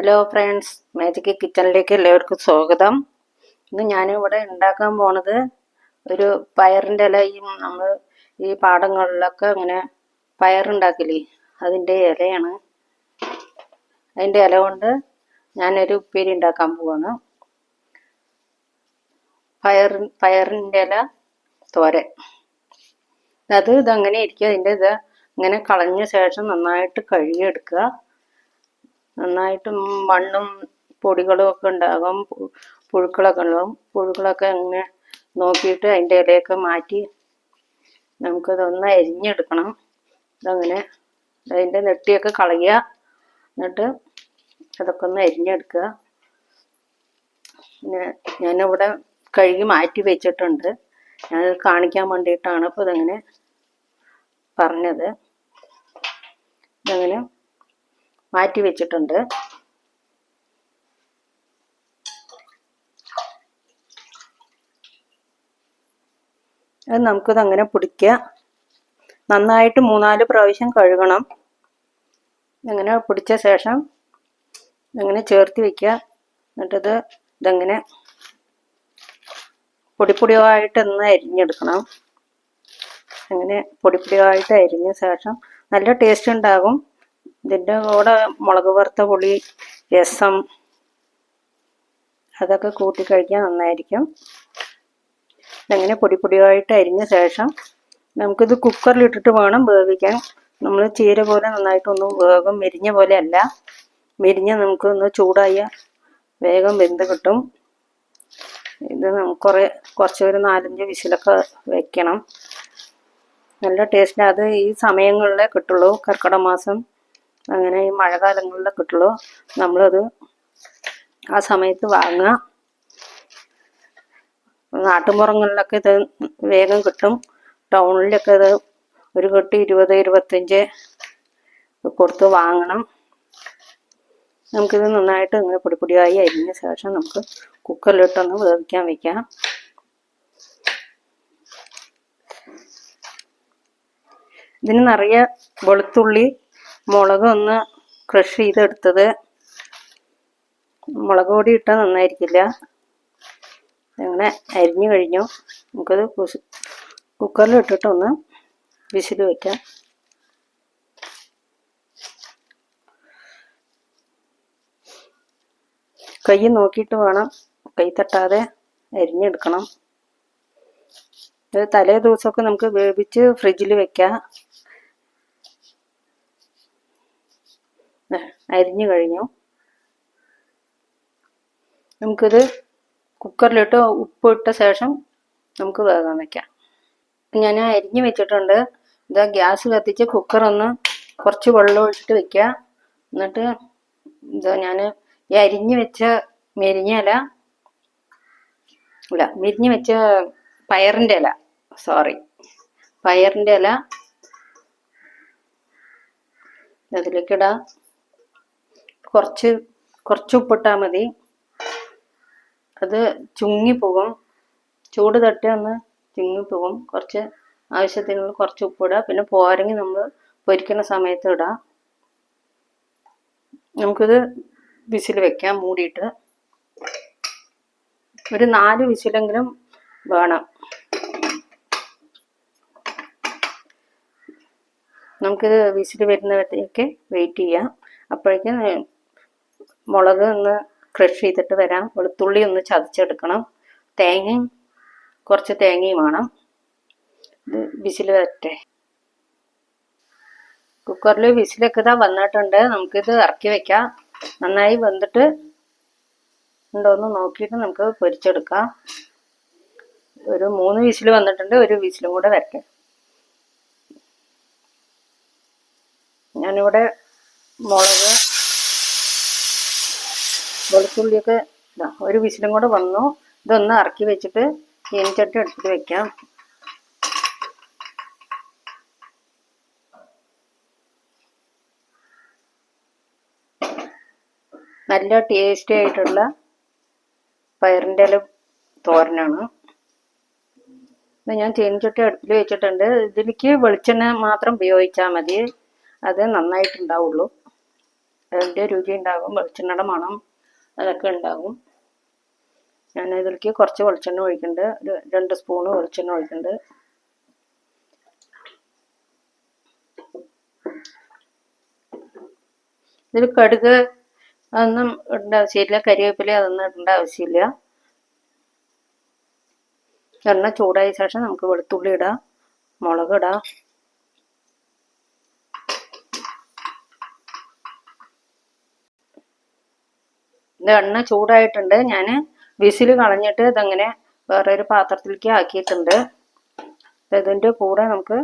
Hello friends magic കിച്ചണിലേക്ക് എല്ലാവർക്കും സ്വാഗതം. ഇന്ന് ഞാനിവിടെ ഉണ്ടാക്കാൻ പോണത് ഒരു പയറിന്റെ ഇലയും നമ്മൾ ഈ പാടങ്ങളിലൊക്കെ അങ്ങനെ പയറുണ്ടാക്കില്ലേ അതിന്റെ ഇലയാണ്. അതിന്റെ ഇല കൊണ്ട് ഞാനൊരു ഉപ്പേരി ഉണ്ടാക്കാൻ പോവാണ്. പയർ പയറിന്റെ ഇല തോരൻ. അത് ഇതങ്ങനെ ഇരിക്കുക അതിന്റെ ഇത് ഇങ്ങനെ കളഞ്ഞ ശേഷം നന്നായിട്ട് കഴുകിയെടുക്കുക. നന്നായിട്ട് മണ്ണും പൊടികളും ഒക്കെ ഉണ്ടാകും. പുഴുക്കളൊക്കെ ഉണ്ടാകും. പുഴുക്കളൊക്കെ അങ്ങനെ നോക്കിയിട്ട് അതിന്റെ ഇലയൊക്കെ മാറ്റി നമുക്കതൊന്ന് അരിഞ്ഞെടുക്കണം. ഇതങ്ങനെ അതിന്റെ നെട്ടിയൊക്കെ കളയുക. എന്നിട്ട് അതൊക്കെ ഒന്ന് അരിഞ്ഞെടുക്കുക. പിന്നെ ഞാനിവിടെ കഴുകി മാറ്റി വെച്ചിട്ടുണ്ട്. ഞാനത് കാണിക്കാൻ വേണ്ടിയിട്ടാണ് ഇപ്പോൾ ഇതങ്ങനെ പറഞ്ഞത്. ഇതങ്ങനെ മാറ്റി വെച്ചിട്ടുണ്ട്. അത് നമുക്കിത് അങ്ങനെ പിടിക്കുക നന്നായിട്ട് മൂന്നാൽ പ്രാവശ്യം കഴുകണം. ഇങ്ങനെ പിടിച്ച ശേഷം ഇങ്ങനെ ചേർത്ത് വെക്കുക. എന്നിട്ടത് ഇതങ്ങനെ പൊടിപ്പൊടിയായിട്ട് ഒന്ന് അരിഞ്ഞെടുക്കണം. അങ്ങനെ പൊടിപ്പൊടിയായിട്ട് അരിഞ്ഞ ശേഷം നല്ല ടേസ്റ്റ് ഉണ്ടാകും. ഇതിന്റെ കൂടെ മുളക് വറുത്ത പുളി രസം അതൊക്കെ കൂട്ടി കഴിക്കാൻ നന്നായിരിക്കും. ഇതങ്ങനെ പൊടി പൊടിയായിട്ട് അരിഞ്ഞ ശേഷം നമുക്കിത് കുക്കറിലിട്ടിട്ട് വേണം വേവിക്കാൻ. നമ്മൾ ചീര പോലെ നന്നായിട്ടൊന്ന് വേഗം മെരിഞ്ഞ പോലെ അല്ല. മെരിഞ്ഞ നമുക്കൊന്ന് ചൂടായ വേഗം വെന്ത് കിട്ടും. ഇത് നമുക്ക് കുറേ കുറച്ച് ഒരു നാലഞ്ച് വിസിലൊക്കെ വെക്കണം. നല്ല ടേസ്റ്റ് അത് ഈ സമയങ്ങളിലേ കിട്ടുള്ളൂ. കർക്കിടക മാസം അങ്ങനെ ഈ മഴക്കാലങ്ങളിലൊക്കെ കിട്ടുള്ളൂ നമ്മളത് ആ സമയത്ത് വാങ്ങുക. നാട്ടുമ്പുറങ്ങളിലൊക്കെ ഇത് വേഗം കിട്ടും. ടൗണിലൊക്കെ ഇത് ഒരു കെട്ട് ഇരുപത് ഇരുപത്തഞ്ച് കൊടുത്ത് വാങ്ങണം. നമുക്കിത് നന്നായിട്ട് ഇങ്ങനെ പൊടി പൊടിയായി അരിഞ്ഞ ശേഷം നമുക്ക് കുക്കറിലിട്ടൊന്ന് വേവിക്കാൻ വെക്കാം. ഇതിന് നിറയെ വെളുത്തുള്ളി മുളക് ഒന്ന് ക്രഷ് ചെയ്തെടുത്തത് മുളക് പൊടി ഇട്ടാൽ നന്നായിരിക്കില്ല. അങ്ങനെ അരിഞ്ഞു കഴിഞ്ഞു. നമുക്കത് കുക്കറിൽ ഇട്ടിട്ട് വിസിൽ വയ്ക്കാം കൈ നോക്കിയിട്ട് വേണം. കൈ തട്ടാതെ അരിഞ്ഞെടുക്കണം. തലേ ദിവസമൊക്കെ നമുക്ക് വേവിച്ച് ഫ്രിഡ്ജിൽ വെക്കാം. അരിഞ്ഞു കഴിഞ്ഞു. നമുക്കിത് കുക്കറിലിട്ട് ഉപ്പ് ഇട്ട ശേഷം നമുക്ക് വേകാൻ വെക്കാം. ഞാൻ അരിഞ്ഞു വെച്ചിട്ടുണ്ട്. ഇതാ ഗ്യാസ് കത്തിച്ച് കുക്കർ ഒന്ന് കുറച്ച് വെള്ളം ഒഴിച്ചിട്ട് വെക്കുക. എന്നിട്ട് ഇതാ ഞാൻ ഈ അരിഞ്ഞു വെച്ച മെരിഞ്ഞ ഇല ഇല്ല മെരിഞ്ഞു വെച്ച പയറിന്റെ ഇല സോറി പയറിന്റെ ഇല അതിലേക്ക് ഇടാം. കുറച്ച് കുറച്ച് ഉപ്പിട്ടാൽ മതി. അത് ചുങ്ങിപ്പോകും. ചൂട് തട്ടി ഒന്ന് ചുങ്ങിപ്പോകും. കുറച്ച് ആവശ്യത്തിനുള്ള കുറച്ച് ഉപ്പിടുക പിന്നെ പോരെങ്കിൽ നമ്മൾ പൊരിക്കുന്ന സമയത്ത് ഇടാം. നമുക്കിത് വിസിൽ വെക്കാം മൂടിയിട്ട്. ഒരു നാല് വിസിലെങ്കിലും വേണം. നമുക്കിത് വിസിൽ വരുന്നവരത്തേക്ക് വെയിറ്റ് ചെയ്യാം. അപ്പോഴേക്കും മുളക് ഒന്ന് ക്രഷ് ചെയ്തിട്ട് വരാം. വെളുത്തുള്ളി ഒന്ന് ചതച്ചെടുക്കണം. തേങ്ങയും കുറച്ച് തേങ്ങയും വേണം. ഇത് വിസിൽ വരട്ടെ. കുക്കറിൽ വിസിലൊക്കെ ഇതാ വന്നിട്ടുണ്ട്. നമുക്കിത് ഇറക്കി വെക്കാം. നന്നായി വെന്തിട്ട് ഉണ്ടോയെന്ന് നോക്കിയിട്ട് നമുക്ക് പൊരിച്ചെടുക്കാം. ഒരു മൂന്ന് വിസിൽ വന്നിട്ടുണ്ട്. ഒരു വിസിലും കൂടെ വരട്ടെ. ഞാനിവിടെ മുളക് വെളുത്തുള്ളിയൊക്കെ ഒരു വിസിലും കൂടെ വന്നു. ഇതൊന്ന് ഇറക്കി വെച്ചിട്ട് ചീനിച്ചട്ടി എടുത്തിട്ട് വെക്കാം. നല്ല ടേസ്റ്റി ആയിട്ടുള്ള പയറിന്റെ ഇല തോരനാണ്. ഇത് ഞാൻ ചീനിച്ചട്ടി അടുപ്പിൽ വെച്ചിട്ടുണ്ട്. ഇതിലേക്ക് വെളിച്ചെണ്ണ മാത്രം ഉപയോഗിച്ചാൽ മതി. അത് നന്നായിട്ടുണ്ടാവുള്ളൂ. അതിന്റെ രുചി ഉണ്ടാകും. വെളിച്ചെണ്ണയുടെ മണം അതൊക്കെ ഉണ്ടാകും ഞാൻ ഇതിലേക്ക് കുറച്ച് വെളിച്ചെണ്ണ ഒഴിക്കുന്നുണ്ട്. ഒരു രണ്ട് സ്പൂണ് വെളിച്ചെണ്ണ ഒഴിക്കുന്നുണ്ട്. ഇതിൽ കടുക് അതൊന്നും ഇടേണ്ട ആവശ്യമില്ല കരിവേപ്പില അതൊന്നും ഇടേണ്ട ആവശ്യമില്ല. എണ്ണ ചൂടായ ശേഷം നമുക്ക് വെളുത്തുള്ളി ഇടാം മുളക് ഇടാം. ഇത് എണ്ണ ചൂടായിട്ടുണ്ട്. ഞാൻ വിസിൽ കളഞ്ഞിട്ട് ഇതങ്ങനെ വേറെ ഒരു പാത്രത്തിലേക്ക് ആക്കിയിട്ടുണ്ട്. ഇതിന്റെ കൂടെ നമുക്ക്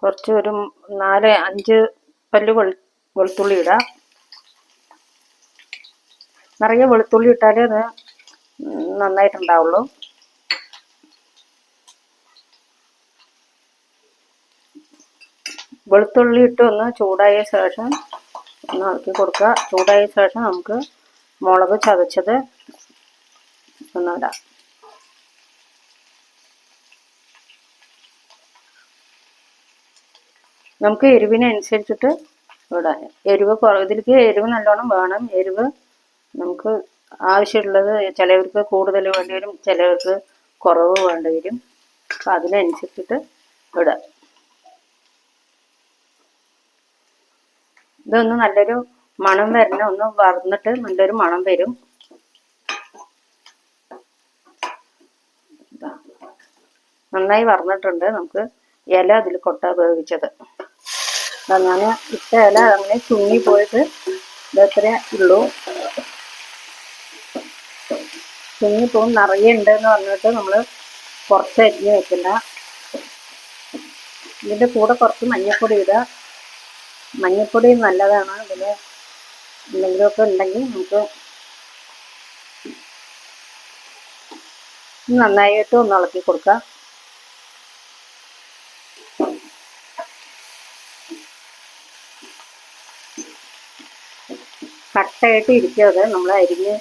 കുറച്ച് ഒരു നാല് അഞ്ച് പല്ല് വെളു വെളുത്തുള്ളി ഇടാം. നിറയെ വെളുത്തുള്ളി ഇട്ടാലേ അത് നന്നായിട്ടുണ്ടാവുള്ളൂ. വെളുത്തുള്ളി ഇട്ട് ഒന്ന് ചൂടായ ശേഷം ഒന്ന് ഇളക്കി കൊടുക്കുക. ചൂടായ ശേഷം നമുക്ക് മുളക് ചതച്ചത് ഒന്നിടാം നമുക്ക് എരിവിനനുസരിച്ചിട്ട് ഇടാം. എരിവ് ഇതിലേക്ക് എരിവ് നല്ലോണം വേണം. എരിവ് നമുക്ക് ആവശ്യമുള്ളത് ചിലവർക്ക് കൂടുതൽ വേണ്ടി വരും ചിലവർക്ക് കുറവ് വേണ്ടി വരും. അപ്പം അതിനനുസരിച്ചിട്ട് ഇടാം. ഇതൊന്ന് നല്ലൊരു മണം വരണം ഒന്ന് വറന്നിട്ട് നല്ലൊരു മണം വരും. നന്നായി വറന്നിട്ടുണ്ട് നമുക്ക് ഇല അതിൽ കൊട്ട വേവിച്ചത് ഞാൻ ഇട്ട ഇല അങ്ങനെ ചുങ്ങി പോയിട്ട് ഇതത്രേ ഉള്ളൂ. ചുങ്ങിപ്പോവും. നിറയെ ഉണ്ട് എന്ന് പറഞ്ഞിട്ട് നമ്മൾ കുറച്ച് അരിഞ്ഞ് വെക്കണ്ട ഇതിന്റെ കൂടെ കുറച്ച് മഞ്ഞൾപ്പൊടി ഇടുക മഞ്ഞൾപ്പൊടി നല്ലതാണ്. ഇതിൽ എന്തെങ്കിലുമൊക്കെ ഉണ്ടെങ്കിൽ നമുക്ക് നന്നായിട്ട് ഒന്ന് ഇളക്കി കൊടുക്കാം കട്ടയായിട്ട് ഇരിക്കാതെ നമ്മൾ അരിഞ്ഞ്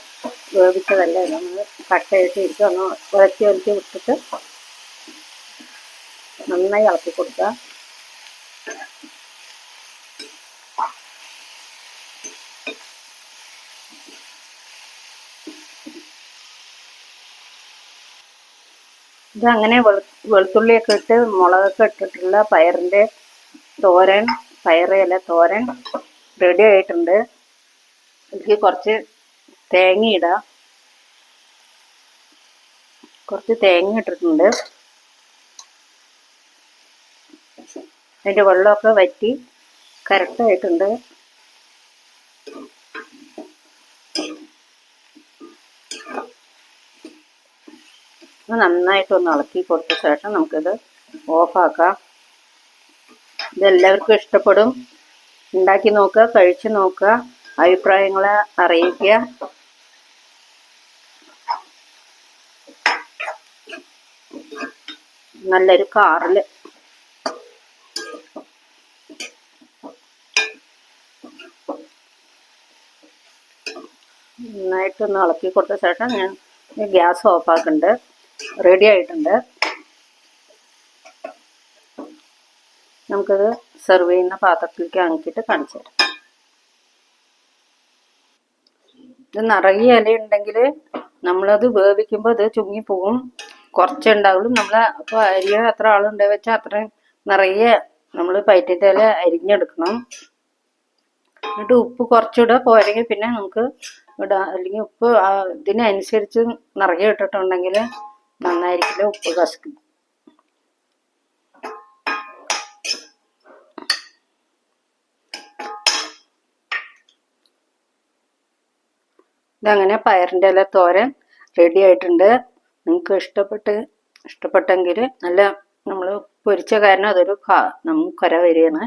വേവിച്ചതല്ലേ? നമ്മൾ കട്ടയായിട്ട് ഇരിക്കുക. ഒന്ന് ഉരത്തി ഉരത്തി വിട്ടിട്ട് നന്നായി ഇളക്കി കൊടുക്കുക. ഇതങ്ങനെ വെളു വെളുത്തുള്ളിയൊക്കെ ഇട്ട് മുളകൊക്കെ ഇട്ടിട്ടുള്ള പയറിന്റെ തോരൻ പയറല്ല തോരൻ റെഡി ആയിട്ടുണ്ട്. എനിക്ക് കുറച്ച് തേങ്ങ ഇടാം. കുറച്ച് തേങ്ങ ഇട്ടിട്ടുണ്ട്. അതിന്റെ വെള്ളമൊക്കെ വറ്റി കറക്റ്റായിട്ടുണ്ട് നന്നായിട്ടൊന്ന് ഇളക്കി കൊടുത്ത ശേഷം നമുക്കിത് ഓഫാക്കാം. ഇതെല്ലാവർക്കും ഇഷ്ടപ്പെടും. ഉണ്ടാക്കി നോക്കുക കഴിച്ചു നോക്കുക അഭിപ്രായങ്ങളെ അറിയിക്കുക. നല്ലൊരു കാറിൽ നന്നായിട്ടൊന്ന് ഇളക്കി കൊടുത്ത ശേഷം ഞാൻ ഗ്യാസ് ഓഫാക്കുന്നുണ്ട്. റെഡി ആയിട്ടുണ്ട്. നമുക്കത് സെർവ് ചെയ്യുന്ന പാത്രത്തിലേക്ക് ആക്കിയിട്ട് കാണിച്ചു തരാം. ഇത് നിറയെ ഇല ഉണ്ടെങ്കിൽ നമ്മളത് വേവിക്കുമ്പോൾ അത് ചുങ്ങിപ്പോകും കുറച്ചുണ്ടാവുള്ളൂ നമ്മൾ അപ്പോൾ അരിയ അത്ര ആളുണ്ടെന്ന് വെച്ചാൽ അത്രയും നിറയെ നമ്മൾ പയറ്റിന്റെ ഇല അരിഞ്ഞെടുക്കണം. എന്നിട്ട് ഉപ്പ് കുറച്ചിടുക. പോരെങ്കിൽ പിന്നെ നമുക്ക് ഇടാം. അല്ലെങ്കിൽ ഉപ്പ് ഇതിനനുസരിച്ച് നിറയെ ഇട്ടിട്ടുണ്ടെങ്കിൽ നന്നായിരിക്കില്ല? ഉപ്പ് കസക്കും ഇതങ്ങനെ പയറിന്റെ ഇല തോരൻ റെഡി ആയിട്ടുണ്ട്. നിങ്ങൾക്ക് ഇഷ്ടപ്പെട്ട് ഇഷ്ടപ്പെട്ടെങ്കിൽ നല്ല നമ്മൾ പൊരിച്ച കാരണം അതൊരു നമുക്ക് കര വരികയാണ്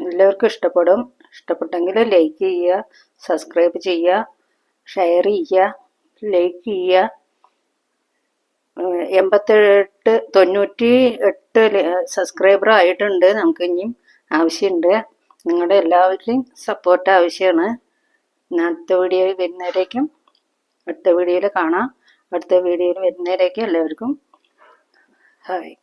എല്ലാവർക്കും ഇഷ്ടപ്പെടും. ഇഷ്ടപ്പെട്ടെങ്കിൽ ലൈക്ക് ചെയ്യുക സബ്സ്ക്രൈബ് ചെയ്യുക ഷെയർ ചെയ്യുക ലൈക്ക് ചെയ്യുക. എൺപത്തെട്ട് തൊണ്ണൂറ്റി എട്ട് സബ്സ്ക്രൈബർ ആയിട്ടുണ്ട്. നമുക്ക് ഇനിയും ആവശ്യമുണ്ട്. നിങ്ങളുടെ എല്ലാവരുടെയും സപ്പോർട്ട് ആവശ്യമാണ്. അടുത്ത വീഡിയോയിൽ വരുന്നവരേക്കും അടുത്ത വീഡിയോയിൽ കാണാം. അടുത്ത വീഡിയോയിൽ വരുന്നവരേക്കും എല്ലാവർക്കും ഹായ്